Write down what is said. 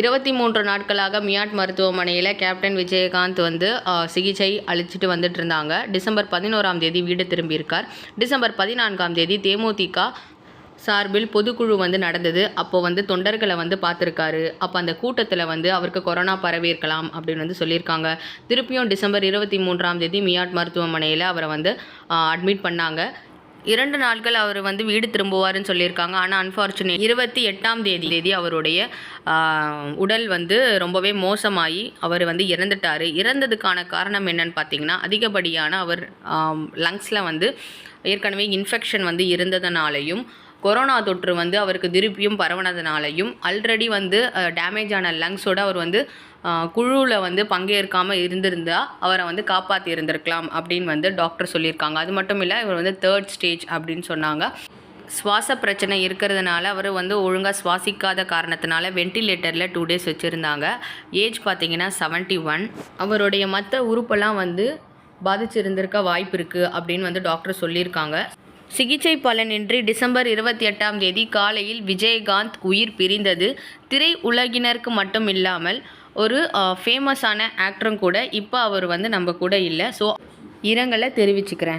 இருபத்தி மூன்று நாட்களாக மியாட் மருத்துவமனையில் கேப்டன் விஜயகாந்த் வந்து சிகிச்சை அளிச்சிட்டு வந்துட்டு இருந்தாங்க. டிசம்பர் பதினோராம் தேதி வீடு திரும்பியிருக்கார். டிசம்பர் பதினான்காம் தேதி தேமுதிக சார்பில் பொதுக்குழு வந்து நடந்தது. அப்போ வந்து தொண்டர்களை வந்து பார்த்துருக்காரு. அப்போ அந்த கூட்டத்தில் வந்து அவருக்கு கொரோனா பரவியிருக்கலாம் அப்படின்னு வந்து சொல்லியிருக்காங்க. திருப்பியும் டிசம்பர் இருபத்தி மூன்றாம் தேதி மியாட் மருத்துவமனையில் அவரை வந்து அட்மிட் பண்ணாங்க. இரண்டு நாட்கள் அவர் வந்து வீடு திரும்புவார்னு சொல்லியிருக்காங்க. ஆனால் அன்ஃபார்ச்சுனேட் இருபத்தி எட்டாம் தேதி தேதி அவருடைய உடல் வந்து ரொம்பவே மோசமாகி அவர் வந்து இறந்துட்டார். இறந்ததுக்கான காரணம் என்னன்னு பார்த்தீங்கன்னா அதிகப்படியான அவர் லங்ஸில் வந்து ஏற்கனவே இன்ஃபெக்ஷன் வந்து இருந்ததுனாலையும் கொரோனா தொற்று வந்து அவருக்கு திருப்பியும் பரவனதுனாலையும் ஆல்ரெடி வந்து டேமேஜ் ஆன லங்ஸோட அவர் வந்து குழுவில் வந்து பங்கேற்காமல் இருந்திருந்தா அவரை வந்து காப்பாற்றி இருந்திருக்கலாம் அப்படின்னு வந்து டாக்டர் சொல்லியிருக்காங்க. அது மட்டும் இல்லை இவர் வந்து தேர்ட் ஸ்டேஜ் அப்படின்னு சொன்னாங்க. சுவாச பிரச்சனை இருக்கிறதுனால அவர் வந்து ஒழுங்காக சுவாசிக்காத காரணத்தினால வென்டிலேட்டரில் டூ டேஸ் வச்சுருந்தாங்க. ஏஜ் பார்த்தீங்கன்னா 71 ஒன் அவருடைய மற்ற உறுப்பெல்லாம் வந்து பாதிச்சிருந்திருக்க வாய்ப்பு இருக்குது அப்படின்னு வந்து டாக்டர் சொல்லியிருக்காங்க. சிகிச்சை பலனின்றி டிசம்பர் இருபத்தி எட்டாம் தேதி காலையில் விஜயகாந்த் உயிர் பிரிந்தது. திரை உலகினருக்கு மட்டும் இல்லாமல் ஒரு ஃபேமஸான ஆக்டரும் கூட இப்போ அவர் வந்து நம்ம கூட இல்லை. ஸோ இரங்கலை தெரிவிச்சுக்கிறேன்.